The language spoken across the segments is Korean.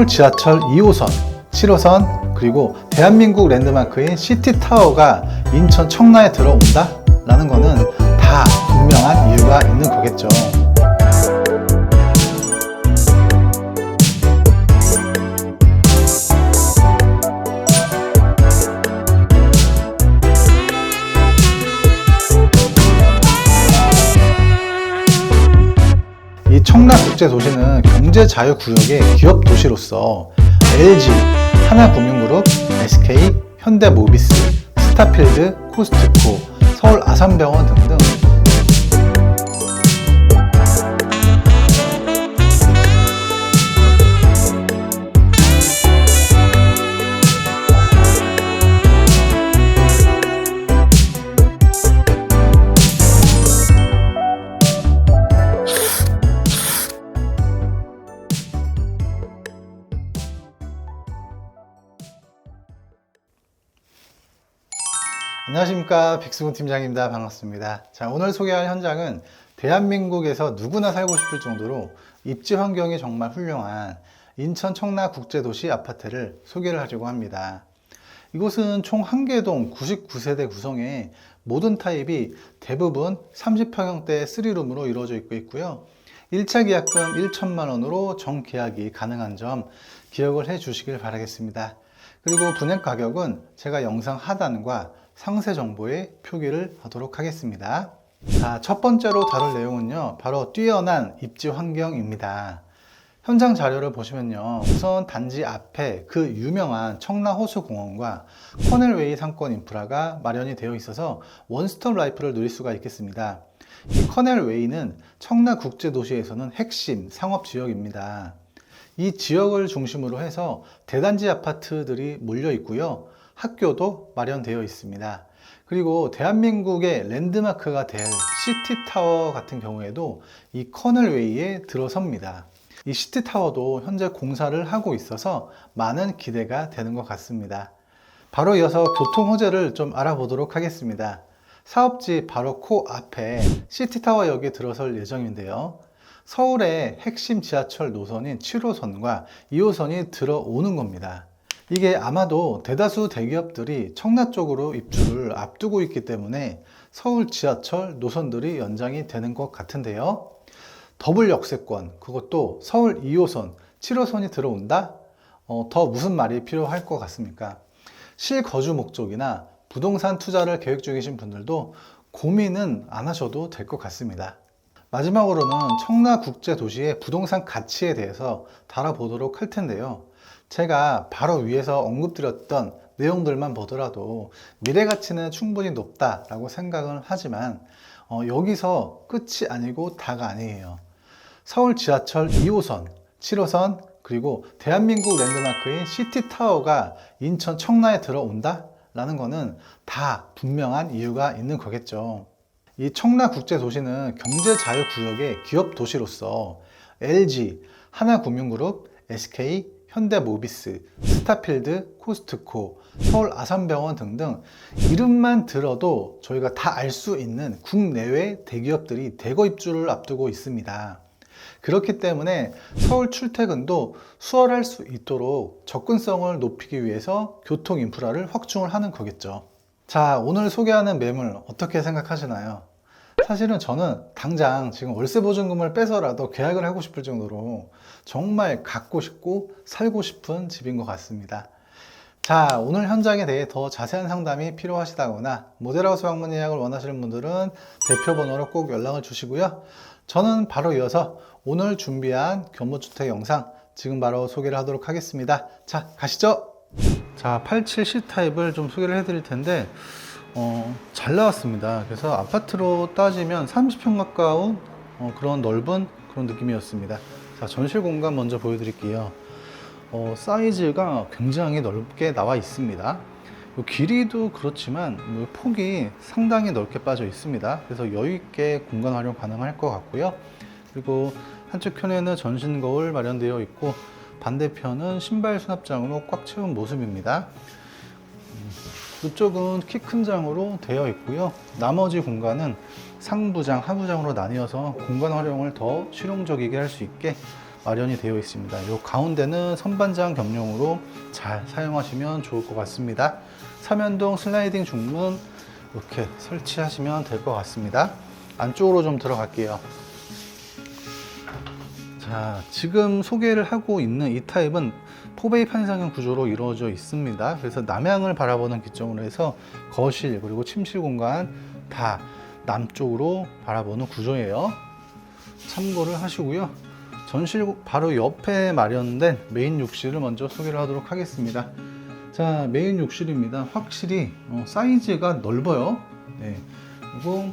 서울 지하철 2호선, 7호선, 그리고 대한민국 랜드마크인 시티타워가 인천 청라에 들어온다? 라는 거는 다 분명한 이유가 있는 거겠죠. 이 청라국제 도시는 경제 자유 구역의 기업 도시로서 LG, 하나금융그룹, SK, 현대모비스, 스타필드, 코스트코, 서울 아산병원 등등 안녕하십니까. 백승훈 팀장입니다. 반갑습니다. 자 오늘 소개할 현장은 대한민국에서 누구나 살고 싶을 정도로 입지 환경이 정말 훌륭한 인천 청라 국제도시 아파트를 소개를 하려고 합니다. 이곳은 총 1개동 99세대 구성에 모든 타입이 대부분 30평형대 3룸으로 이루어져 있고 있고요. 1차 계약금 1천만 원으로 정계약이 가능한 점 기억을 해 주시길 바라겠습니다. 그리고 분양 가격은 제가 영상 하단과 상세 정보에 표기를 하도록 하겠습니다. 자, 첫 번째로 다룰 내용은요, 바로 뛰어난 입지 환경입니다. 현장 자료를 보시면요, 우선 단지 앞에 그 유명한 청라호수공원과 커넬웨이 상권 인프라가 마련이 되어 있어서 원스톱 라이프를 누릴 수가 있겠습니다. 이 커넬웨이는 청라국제도시에서는 핵심 상업지역입니다. 이 지역을 중심으로 해서 대단지 아파트들이 몰려 있고요. 학교도 마련되어 있습니다. 그리고 대한민국의 랜드마크가 될 시티타워 같은 경우에도 이 커널웨이에 들어섭니다. 이 시티타워도 현재 공사를 하고 있어서 많은 기대가 되는 것 같습니다. 바로 이어서 교통 호재를 좀 알아보도록 하겠습니다. 사업지 바로 코 앞에 시티타워역이 들어설 예정인데요. 서울의 핵심 지하철 노선인 7호선과 2호선이 들어오는 겁니다. 이게 아마도 대다수 대기업들이 청라 쪽으로 입주를 앞두고 있기 때문에 서울 지하철 노선들이 연장이 되는 것 같은데요. 더블 역세권, 그것도 서울 2호선, 7호선이 들어온다? 어, 더 무슨 말이 필요할 것 같습니까? 실거주 목적이나 부동산 투자를 계획 중이신 분들도 고민은 안 하셔도 될 것 같습니다. 마지막으로는 청라 국제 도시의 부동산 가치에 대해서 다뤄보도록 할 텐데요. 제가 바로 위에서 언급드렸던 내용들만 보더라도 미래 가치는 충분히 높다라고 생각을 하지만 어, 여기서 끝이 아니고 다가 아니에요. 서울 지하철 2호선, 7호선, 그리고 대한민국 랜드마크인 시티타워가 인천 청라에 들어온다? 라는 거는 다 분명한 이유가 있는 거겠죠. 이 청라 국제 도시는 경제 자유 구역의 기업 도시로서 LG, 하나금융그룹, SK, 현대모비스, 스타필드, 코스트코, 서울 아산병원 등등 이름만 들어도 저희가 다 알 수 있는 국내외 대기업들이 대거 입주를 앞두고 있습니다. 그렇기 때문에 서울 출퇴근도 수월할 수 있도록 접근성을 높이기 위해서 교통 인프라를 확충을 하는 거겠죠. 자, 오늘 소개하는 매물 어떻게 생각하시나요? 사실은 저는 당장 지금 월세 보증금을 빼서라도 계약을 하고 싶을 정도로 정말 갖고 싶고 살고 싶은 집인 것 같습니다. 자, 오늘 현장에 대해 더 자세한 상담이 필요하시다거나 모델하우스 방문 예약을 원하시는 분들은 대표 번호로 꼭 연락을 주시고요. 저는 바로 이어서 오늘 준비한 견모주택 영상 지금 바로 소개를 하도록 하겠습니다. 자, 가시죠. 자, 87C 타입을 좀 소개를 해드릴 텐데 어, 잘 나왔습니다. 그래서 아파트로 따지면 30평 가까운 어, 그런 넓은 그런 느낌이었습니다. 자, 전실 공간 먼저 보여드릴게요. 어, 사이즈가 굉장히 넓게 나와 있습니다. 요 길이도 그렇지만 요 폭이 상당히 넓게 빠져 있습니다. 그래서 여유 있게 공간 활용 가능할 것 같고요. 그리고 한쪽 편에는 전신 거울 마련되어 있고 반대편은 신발 수납장으로 꽉 채운 모습입니다. 이쪽은 키 큰 장으로 되어 있고요. 나머지 공간은 상부장, 하부장으로 나뉘어서 공간 활용을 더 실용적이게 할 수 있게 마련이 되어 있습니다. 이 가운데는 선반장 겸용으로 잘 사용하시면 좋을 것 같습니다. 삼연동 슬라이딩 중문 이렇게 설치하시면 될 것 같습니다. 안쪽으로 좀 들어갈게요. 자, 지금 소개를 하고 있는 이 타입은 포베이 판상형 구조로 이루어져 있습니다. 그래서 남향을 바라보는 기점으로 해서 거실 그리고 침실 공간 다 남쪽으로 바라보는 구조예요. 참고를 하시고요. 전실 바로 옆에 마련된 메인 욕실을 먼저 소개를 하도록 하겠습니다. 자, 메인 욕실입니다. 확실히 어, 사이즈가 넓어요. 네. 그리고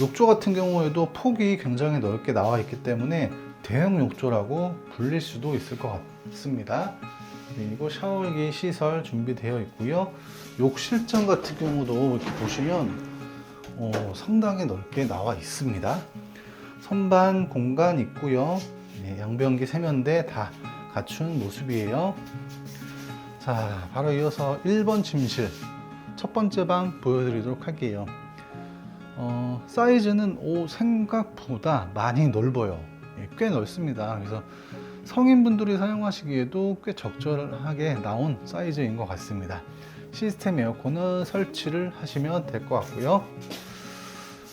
욕조 같은 경우에도 폭이 굉장히 넓게 나와 있기 때문에 대형 욕조라고 불릴 수도 있을 것 같습니다. 그리고 샤워기 시설 준비되어 있고요. 욕실장 같은 경우도 이렇게 보시면 어, 상당히 넓게 나와 있습니다. 선반 공간 있고요. 네, 양변기 세면대 다 갖춘 모습이에요. 자, 바로 이어서 1번 침실 첫 번째 방 보여드리도록 할게요. 어, 사이즈는 오, 생각보다 많이 넓어요. 예, 꽤 넓습니다. 그래서 성인분들이 사용하시기에도 꽤 적절하게 나온 사이즈인 것 같습니다. 시스템 에어컨은 설치를 하시면 될 것 같고요.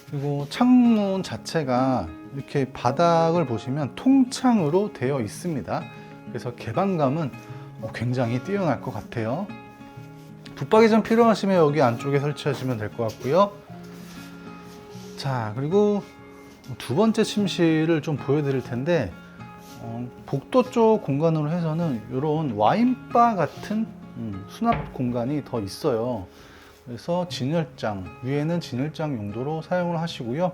그리고 창문 자체가 이렇게 바닥을 보시면 통창으로 되어 있습니다. 그래서 개방감은 어, 굉장히 뛰어날 것 같아요. 붙박이 좀 필요하시면 여기 안쪽에 설치하시면 될 것 같고요. 자, 그리고 두 번째 침실을 좀 보여드릴 텐데, 어, 복도 쪽 공간으로 해서는 이런 와인바 같은 음, 수납 공간이 더 있어요. 그래서 진열장, 위에는 진열장 용도로 사용을 하시고요.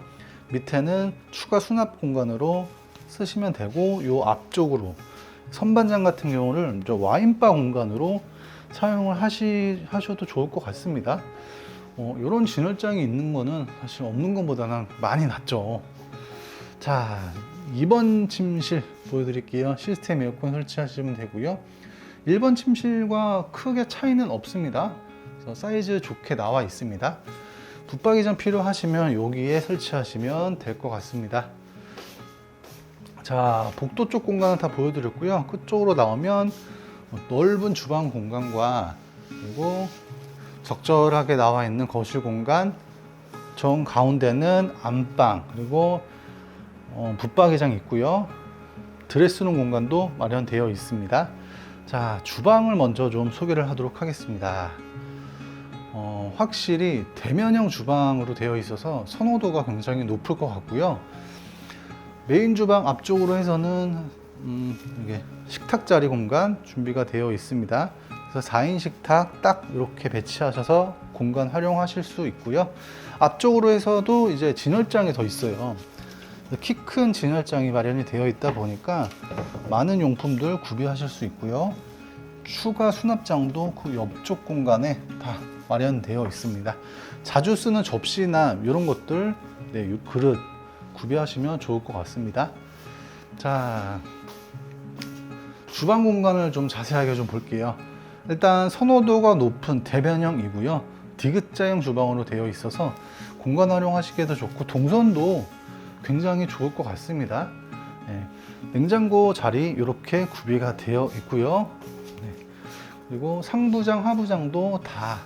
밑에는 추가 수납 공간으로 쓰시면 되고, 요 앞쪽으로 선반장 같은 경우를 저 와인바 공간으로 사용을 하시, 하셔도 좋을 것 같습니다. 어, 이런 진열장이 있는 거는 사실 없는 것보다는 많이 낫죠. 자, 2번 침실 보여드릴게요. 시스템 에어컨 설치하시면 되고요. 1번 침실과 크게 차이는 없습니다. 사이즈 좋게 나와 있습니다. 붙박이장 필요하시면 여기에 설치하시면 될 것 같습니다. 자, 복도 쪽 공간은 다 보여드렸고요. 끝쪽으로 나오면 넓은 주방 공간과 그리고 적절하게 나와 있는 거실 공간, 정 가운데는 안방, 그리고 어, 붙박이장 있고요. 드레스룸 공간도 마련되어 있습니다. 자, 주방을 먼저 좀 소개를 하도록 하겠습니다. 어, 확실히 대면형 주방으로 되어 있어서 선호도가 굉장히 높을 것 같고요. 메인 주방 앞쪽으로 해서는 음, 이게 식탁 자리 공간 준비가 되어 있습니다. 그래서 4인 식탁 딱 이렇게 배치하셔서 공간 활용하실 수 있고요. 앞쪽으로 해서도 이제 진열장이 더 있어요. 키 큰 진열장이 마련이 되어 있다 보니까 많은 용품들 구비하실 수 있고요. 추가 수납장도 그 옆쪽 공간에 다 마련되어 있습니다. 자주 쓰는 접시나 이런 것들, 네, 요 그릇 구비하시면 좋을 것 같습니다. 자, 주방 공간을 좀 자세하게 좀 볼게요. 일단 선호도가 높은 대변형이고요. 디귿자형 주방으로 되어 있어서 공간 활용하시기에도 좋고 동선도 굉장히 좋을 것 같습니다. 네, 냉장고 자리 이렇게 구비가 되어 있고요. 네, 그리고 상부장, 하부장도 다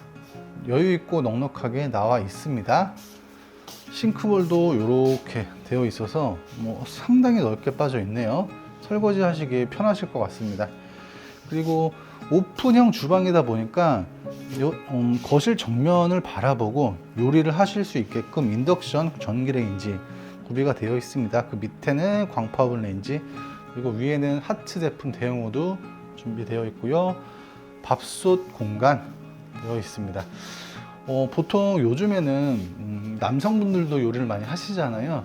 여유 있고 넉넉하게 나와 있습니다. 싱크볼도 이렇게 되어 있어서 뭐 상당히 넓게 빠져 있네요. 설거지 하시기 편하실 것 같습니다. 그리고 오픈형 주방이다 보니까 요, 음, 거실 정면을 바라보고 요리를 하실 수 있게끔 인덕션 전기레인지 구비가 되어 있습니다. 그 밑에는 광파오븐 레인지 그리고 위에는 하트 제품 대용호도 준비되어 있고요. 밥솥 공간 되어 있습니다. 어, 보통 요즘에는 음, 남성분들도 요리를 많이 하시잖아요.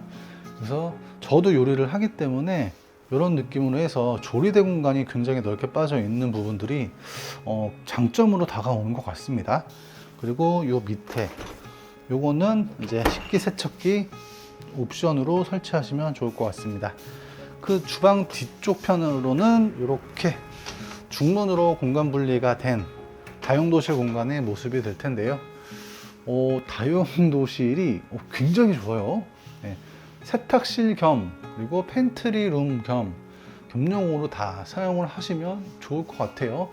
그래서 저도 요리를 하기 때문에 이런 느낌으로 해서 조리대 공간이 굉장히 넓게 빠져 있는 부분들이 어, 장점으로 다가오는 것 같습니다. 그리고 요 밑에 요거는 이제 식기세척기 옵션으로 설치하시면 좋을 것 같습니다. 그 주방 뒤쪽 편으로는 이렇게 중문으로 공간 분리가 된 다용도실 공간의 모습이 될 텐데요. 어, 다용도실이 어, 굉장히 좋아요. 네. 세탁실 겸 그리고 팬트리 룸 겸 겸용으로 다 사용을 하시면 좋을 것 같아요.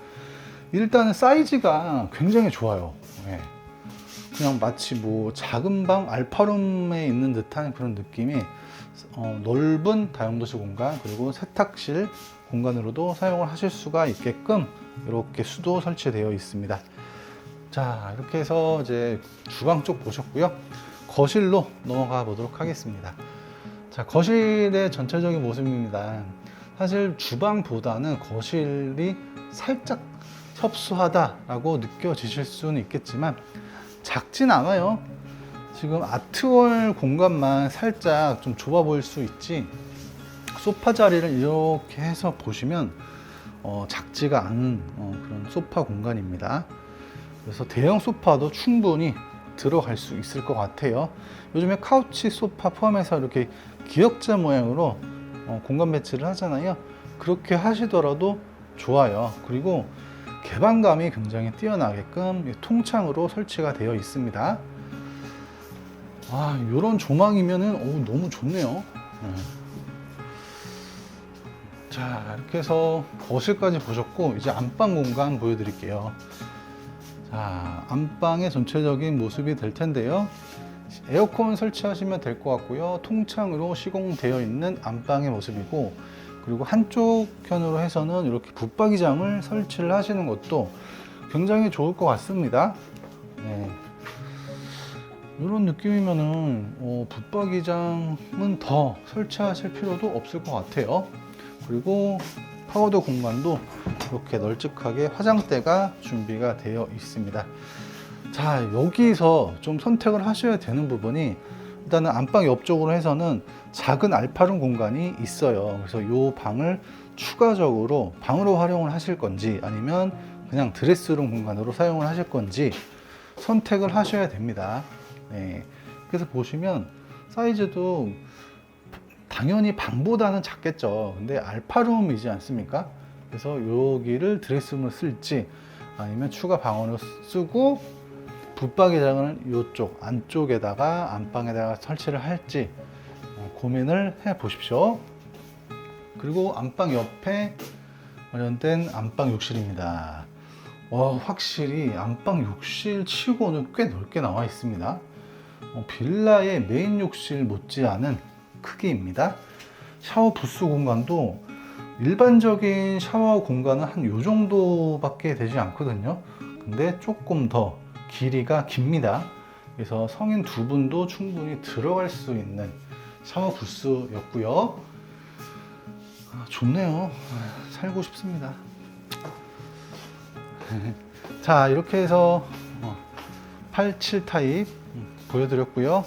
일단은 사이즈가 굉장히 좋아요. 예. 그냥 마치 뭐 작은 방 알파룸에 있는 듯한 그런 느낌이 어, 넓은 다용도실 공간 그리고 세탁실 공간으로도 사용을 하실 수가 있게끔 이렇게 수도 설치되어 있습니다. 자 이렇게 해서 이제 주방 쪽 보셨고요. 거실로 넘어가 보도록 하겠습니다. 자 거실의 전체적인 모습입니다. 사실 주방보다는 거실이 살짝 협소하다라고 느껴지실 수는 있겠지만 작진 않아요. 지금 아트월 공간만 살짝 좀 좁아 보일 수 있지 소파 자리를 이렇게 해서 보시면 어, 작지가 않은 어, 그런 소파 공간입니다. 그래서 대형 소파도 충분히 들어갈 수 있을 것 같아요. 요즘에 카우치 소파 포함해서 이렇게 기역자 모양으로 어, 공간 배치를 하잖아요. 그렇게 하시더라도 좋아요. 그리고 개방감이 굉장히 뛰어나게끔 통창으로 설치가 되어 있습니다. 아, 이런 조망이면은 오, 너무 좋네요. 음. 자, 이렇게 해서 거실까지 보셨고 이제 안방 공간 보여드릴게요. 자, 안방의 전체적인 모습이 될 텐데요. 에어컨 설치하시면 될 것 같고요. 통창으로 시공되어 있는 안방의 모습이고 그리고 한쪽 편으로 해서는 이렇게 붙박이장을 설치를 하시는 것도 굉장히 좋을 것 같습니다. 네. 이런 느낌이면은 어, 붙박이장은 더 설치하실 필요도 없을 것 같아요. 그리고 파우더 공간도 이렇게 널찍하게 화장대가 준비가 되어 있습니다. 자 여기서 좀 선택을 하셔야 되는 부분이 일단은 안방 옆쪽으로 해서는 작은 알파룸 공간이 있어요. 그래서 이 방을 추가적으로 방으로 활용을 하실 건지 아니면 그냥 드레스룸 공간으로 사용을 하실 건지 선택을 하셔야 됩니다. 네. 그래서 보시면 사이즈도 당연히 방보다는 작겠죠. 근데 알파룸이지 않습니까? 그래서 여기를 드레스룸으로 쓸지 아니면 추가 방원을 쓰고 붙박이장을 이쪽 안쪽에다가 안방에다가 설치를 할지 어, 고민을 해 보십시오. 그리고 안방 옆에 마련된 안방 욕실입니다. 와, 확실히 안방 욕실 치고는 꽤 넓게 나와 있습니다. 어, 빌라의 메인 욕실 못지않은 크기입니다. 샤워 부스 공간도 일반적인 샤워 공간은 한 요 정도밖에 되지 않거든요. 근데 조금 더 길이가 깁니다. 그래서 성인 두 분도 충분히 들어갈 수 있는 샤워 부스였고요. 아, 좋네요. 아, 살고 싶습니다. 자, 이렇게 해서 87 타입 음, 보여드렸고요.